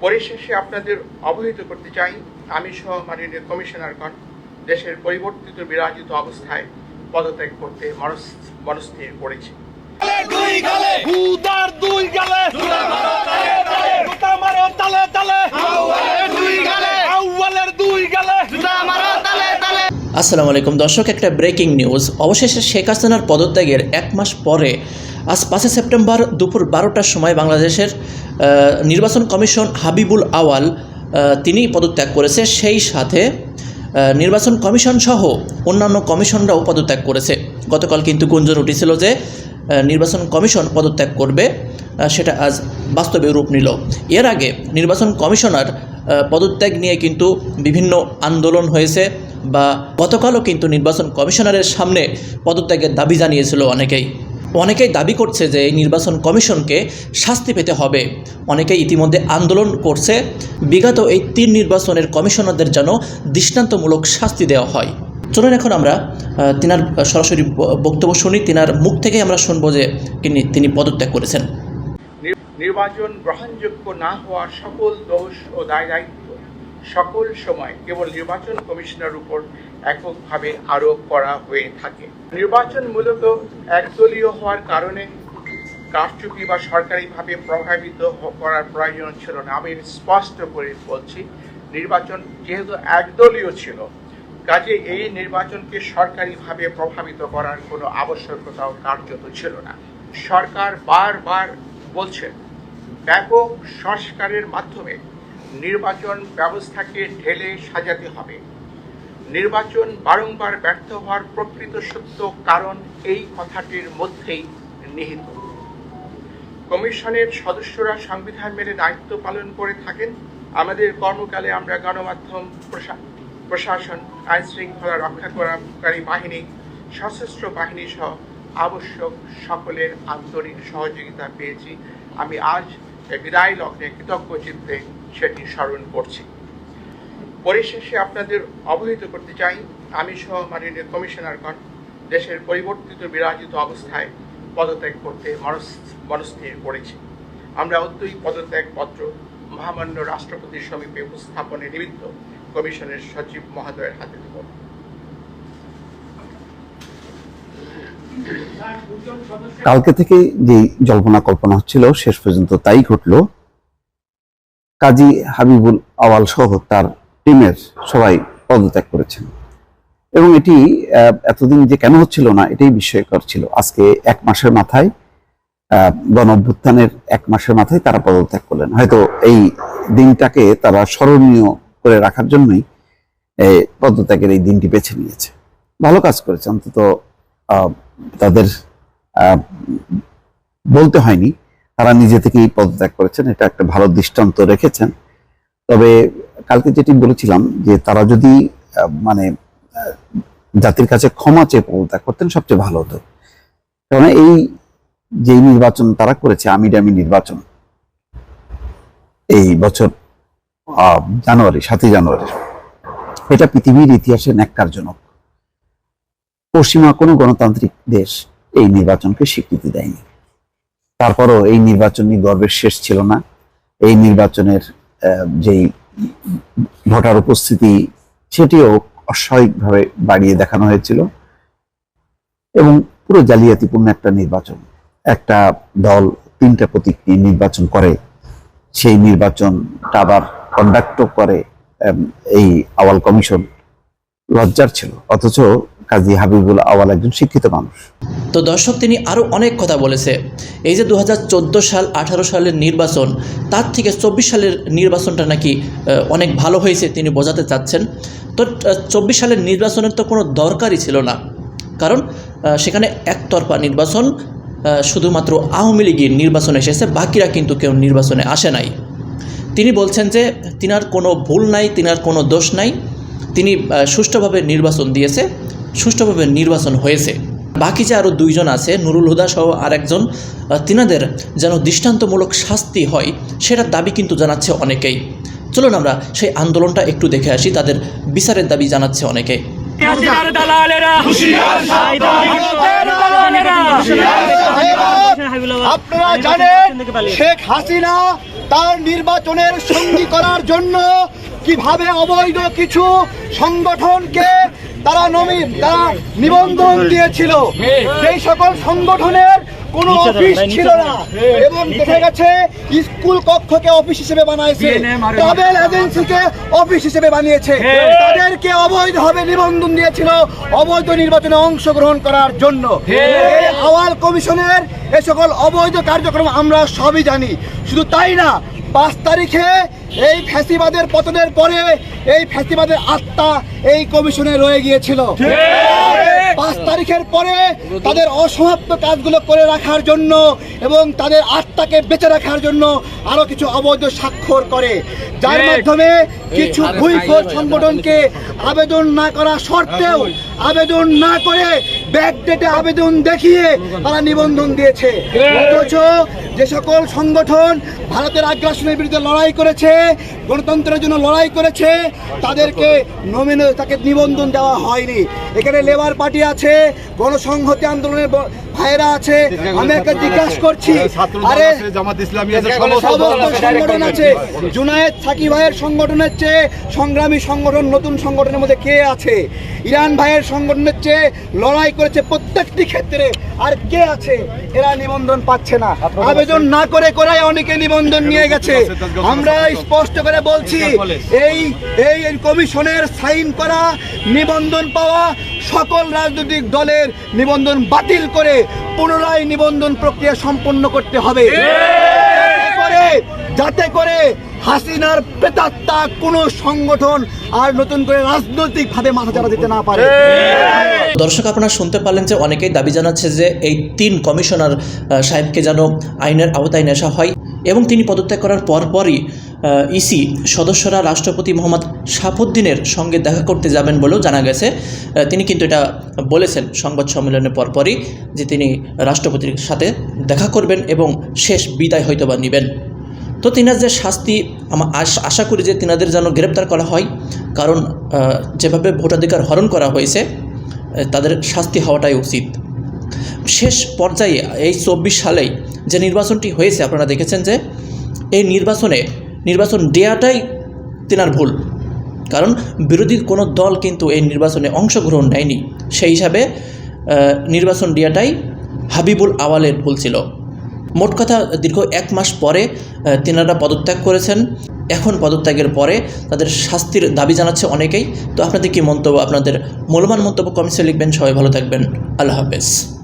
পরিশেষে আপনাদের অবহিত করতে চাই। আমি সহ মাননীয় কমিশনারগণ দেশের পরিবর্তিত বিরাজিত অবস্থায় পদত্যাগ করতে মনস- মনস্থির করেছি। দুই গালে দুই গালে আসসালামু আলাইকুম। দর্শক, একটা ব্রেকিং নিউজ অবশেষে শেখ হাসিনার পদত্যাগের এক মাস পরে, আজ পাঁচই সেপ্টেম্বর দুপুর বারোটার সময় বাংলাদেশের নির্বাচন কমিশন হাবিবুল আওয়াল তিনি পদত্যাগ করেছে। সেই সাথে নির্বাচন কমিশন সহ অন্যান্য কমিশনরাও পদত্যাগ করেছে। গতকাল কিন্তু গুঞ্জন উঠেছিল যে নির্বাচন কমিশন পদত্যাগ করবে সেটা আজ বাস্তবে রূপ নিল। এর আগে নির্বাচন কমিশনার পদত্যাগ নিয়ে কিন্তু বিভিন্ন আন্দোলন হয়েছে। বা গতকালও কিন্তু নির্বাচন কমিশনারের সামনে পদত্যাগের দাবি জানিয়েছিল অনেকেই। অনেকেই দাবি করছে যে এই নির্বাচন কমিশনকে শাস্তি পেতে হবে। অনেকেই ইতিমধ্যে আন্দোলন করছে। বিগত এই তিন নির্বাচনের কমিশনারদের যেন দৃষ্টান্তমূলক শাস্তি দেওয়া হয়। চলুন এখন আমরা তিনার সরাসরি বক্তব্য শুনি। তিনার মুখ থেকেই আমরা শুনব যে তিনি তিনি পদত্যাগ করেছেন। নির্বাচন গ্রহণযোগ্য না হওয়ার সকল দোষ ও দায় দায়িত্ব সকল সময় কেবল নির্বাচন কমিশনের উপর এককভাবে আরোপ করা হয়ে থাকে। নির্বাচন মূলত একদলীয় হওয়ার কারণে কারচুপি বা সরকারিভাবে প্রভাবিত করার প্রয়োজন ছিল না। আমি স্পষ্ট করে বলছি, নির্বাচন যেহেতু একদলীয় ছিল, কাজে এই নির্বাচনকে সরকারিভাবে প্রভাবিত করার কোনো আবশ্যকতাও কার্যত ছিল না। সরকার বারবার বলছেন ব্যাপক সংস্কারের মাধ্যমে নির্বাচন ব্যবস্থাকে ঢেলে সাজাতে হবে। নির্বাচন বারংবার ব্যর্থ হওয়ার প্রকৃত সত্য কারণ এই কথাটির মধ্যেই নিহিত। কমিশনের সদস্যরা সংবিধান মেনে দায়িত্ব পালন করে থাকেন। আমাদের কর্মকালে আমরা গণমাধ্যম, প্রশা- প্রশাসন আইন শৃঙ্খলা রক্ষা করাকারী বাহিনী, সশস্ত্র বাহিনী সহ আবশ্যক সকলের আন্তরিক সহযোগিতা পেয়েছি। আমি আজ বিদায় লগ্নে কৃতজ্ঞ চিত্তে সেটি স্মরণ করছি। পরিশেষে আপনাদের অবহিত করতে চাই, আমি সহ মাননীয় কমিশনারগণ দেশের পরিবর্তিত বিরাজিত অবস্থায় পদত্যাগ করতে মনস- মনস্থির করেছি। আমরা অদ্যই পদত্যাগ পত্র মহামান্য রাষ্ট্রপতির সমীপে উপস্থাপনের নিমিত্ত কমিশনের সচিব মহোদয়ের হাতে দেব। কালকে থেকে যে জল্পনা কল্পনা হচ্ছিল, শেষ পর্যন্ত তাই ঘটলো। কাজী হাবিবুল আওয়াল সহ তার টিমের সবাই পদত্যাগ করেছেন। এবং এটি এতদিন যে কেন হচ্ছিল না, এটাই বিস্ময়কর ছিল। আজকে এক মাসের মাথায় গণ অভ্যুত্থানের এক মাসের মাথায় তারা পদত্যাগ করলেন। হয়তো এই দিনটাকে তারা স্মরণীয় করে রাখার জন্যই পদত্যাগের এই দিনটি বেছে নিয়েছে। ভালো কাজ করেছে। অন্তত তাদের বলতে হয়নি। তারা নিজে থেকেই পদত্যাগ করেছেন। এটা একটা ভালো দৃষ্টান্ত রেখেছেন। তবে কালকে যেটি বলেছিলাম যে তারা যদি মানে জাতির কাছে ক্ষমা চেয়ে পদত্যাগ করতেন, সবচেয়ে ভালো হতো। কারণ এই যে নির্বাচন তারা করেছে আমি ডামি নির্বাচন, এই বছর জানুয়ারি, সাতই জানুয়ারি, এটা পৃথিবীর ইতিহাসে ন্যাক্কারজনক। পশ্চিমা কোনো গণতান্ত্রিক দেশ এই নির্বাচনকে স্বীকৃতি দেয়নি। তারপরও এই নির্বাচন গর্বের শেষ ছিল না। এই নির্বাচনের যেই ভোটার উপস্থিতি, সেটিও অস্বাভাবিকভাবে বাড়িয়ে দেখানো হয়েছিল। এবং পুরো জালিয়াতিপূর্ণ একটা নির্বাচন, একটা দল তিনটা প্রতীক নিয়ে নির্বাচন করে, সেই নির্বাচনটা আবার কন্ডাক্টও করে এই আওয়াল কমিশন লজ্জার ছিল। অথচ কাজী হাবিবুল আওয়াল একজন শিক্ষিত মানুষ। তো দর্শক, তিনি আরও অনেক কথা বলেছে। এই যে দু হাজার চোদ্দ সাল, আঠারো সালের নির্বাচন, তার থেকে চব্বিশ সালের নির্বাচনটা নাকি অনেক ভালো হয়েছে, তিনি বোঝাতে চাচ্ছেন। তো চব্বিশ সালের নির্বাচনের তো কোনো দরকারই ছিল না। কারণ সেখানে একতরফা নির্বাচন শুধুমাত্র আওয়ামী লীগের নির্বাচনে এসেছে, বাকিরা কিন্তু কেউ নির্বাচনে আসে নাই। তিনি বলছেন যে, তিনার কোনো ভুল নাই, তিনার কোনো দোষ নাই। তিনি সুষ্ঠুভাবে নির্বাচন দিয়েছে। সুষ্ঠুভাবে নির্বাচন হয়েছে। বাকি যে আরও দুইজন আছে, নুরুল হুদা সহ আরেকজন তিনাদের যেন দৃষ্টান্তমূলক শাস্তি হয়, সেটার দাবি কিন্তু জানাচ্ছে অনেকেই। চলুন আমরা সেই আন্দোলনটা একটু দেখে আসি, তাদের বিচারের দাবি জানাচ্ছে অনেকে। আপনারা জানেন, শেখ হাসিনা তার নির্বাচনের সঙ্গী করার জন্য কীভাবে অবৈধ কিছু সংগঠনকে তারা নমি তারা নিবন্ধন দিয়েছিল। সেই সকল সংগঠনের কোনো অফিস ছিল না। এবং দেখা গেছে স্কুল কক্ষকে অফিস হিসেবে বানাইছে। ট্রাভেল এজেন্সিকে অফিস হিসেবে বানিয়েছে। তাদেরকে অবৈধভাবে নিবন্ধন দিয়েছিল অবৈধ নির্বাচনে অংশগ্রহণ করার জন্য। এই আওয়াল কমিশনের এ সকল অবৈধ কার্যক্রম আমরা সবই জানি। শুধু তাই না পাঁচ তারিখে এই ফ্যাসিবাদের পতনের পরে এই ফ্যাসিবাদের আত্মা এই কমিশনে রয়ে গিয়েছিল। পাঁচ তারিখের পরে তাদের অসমাপ্ত কাজগুলো করে রাখার জন্য এবং তাদের আত্মাকে বেঁচে রাখার জন্য আরও কিছু অবৈধ স্বাক্ষর করে। যার মাধ্যমে কিছু ভুইফোর সংগঠনকে আবেদন না করা সত্ত্বেও আবেদন না করে ব্যাকডেটে আবেদন দেখিয়ে তারা নিবন্ধন দিয়েছে। অথচ যে সকল সংগঠন ভারতের আগ্রাসনের বিরুদ্ধে লড়াই করেছে, গণতন্ত্রের জন্য লড়াই করেছে, তাদেরকে নমিনে তাকে নিবন্ধন দেওয়া হয়নি। এখানে লেবার পার্টি আছে, গণসংহতি আন্দোলনের ভাইয়েরা আছে, আমি একটা জিজ্ঞাসা করছি, আরে সংগঠন আছে, জুনায়েদ সাকি ভাইয়ের সংগঠনের চেয়ে সংগ্রামী সংগঠন, নতুন সংগঠনের মধ্যে কে আছে? ইরান ভাইয়ের সংগঠনের চেয়ে লড়াই করেছে প্রত্যেকটি ক্ষেত্রে আর কে আছে? এরা নিবন্ধন পাচ্ছে না। আবেদন না করে করাই অনেকে নিবন্ধন নিয়ে গেছে। আমরা স্পষ্ট করে বলছি এই এই এই কমিশনের সাইন করা নিবন্ধন পাওয়া সকল রাজনৈতিক দলের নিবন্ধন বাতিল করে পুনরায় নিবন্ধন প্রক্রিয়া সম্পন্ন করতে হবে। যাতে করে যাতে করে হাসিনার প্রেতাত্মা কোনো সংগঠন আর নতুন করে রাজনৈতিকভাবে মাথা চাড়া দিতে না পারে। দর্শক, আপনারা শুনতে পারলেন যে অনেকেই দাবি জানাচ্ছে যে এই তিন কমিশনার সাহেবকে যেন আইনের আওতায় নেশা হয় এবং তিনি পদত্যাগ করার পরপরই ইসি সদস্যরা রাষ্ট্রপতি মোহাম্মদ সাফুদ্দিনের সঙ্গে দেখা করতে যাবেন বলেও জানা গেছে। তিনি কিন্তু এটা বলেছেন সংবাদ সম্মেলনের পরপরই যে তিনি রাষ্ট্রপতির সাথে দেখা করবেন এবং শেষ বিদায় হয়তো বা নেবেন। তো তিনার যে শাস্তি, আমার আশা করি যে তিনাদের যেন গ্রেপ্তার করা হয়। কারণ যেভাবে ভোটাধিকার হরণ করা হয়েছে তাদের শাস্তি হওয়াটাই উচিত। শেষ পর্যায়ে, এই চব্বিশ সালেই যে নির্বাচনটি হয়েছে, আপনারা দেখেছেন যে, এই নির্বাচনে, নির্বাচন দেওয়াটাই তিনার ভুল। কারণ, বিরোধী কোনো দল কিন্তু এই নির্বাচনে অংশগ্রহণ নেয়নি। সেই হিসাবে নির্বাচন দেওয়াটাই হাবিবুল আওয়ালের ভুল ছিল। মোট কথা দীর্ঘ এক মাস পরে তেনারা পদত্যাগ করেছেন। এখন পদত্যাগের পরে তাদের শাস্তির দাবি জানাচ্ছে অনেকেই। তো আপনাদের কি মন্তব্য, আপনাদের মূল্যবান মন্তব্য কমেন্টসে লিখবেন। সবাই ভালো থাকবেন। আল্লাহ হাফেজ।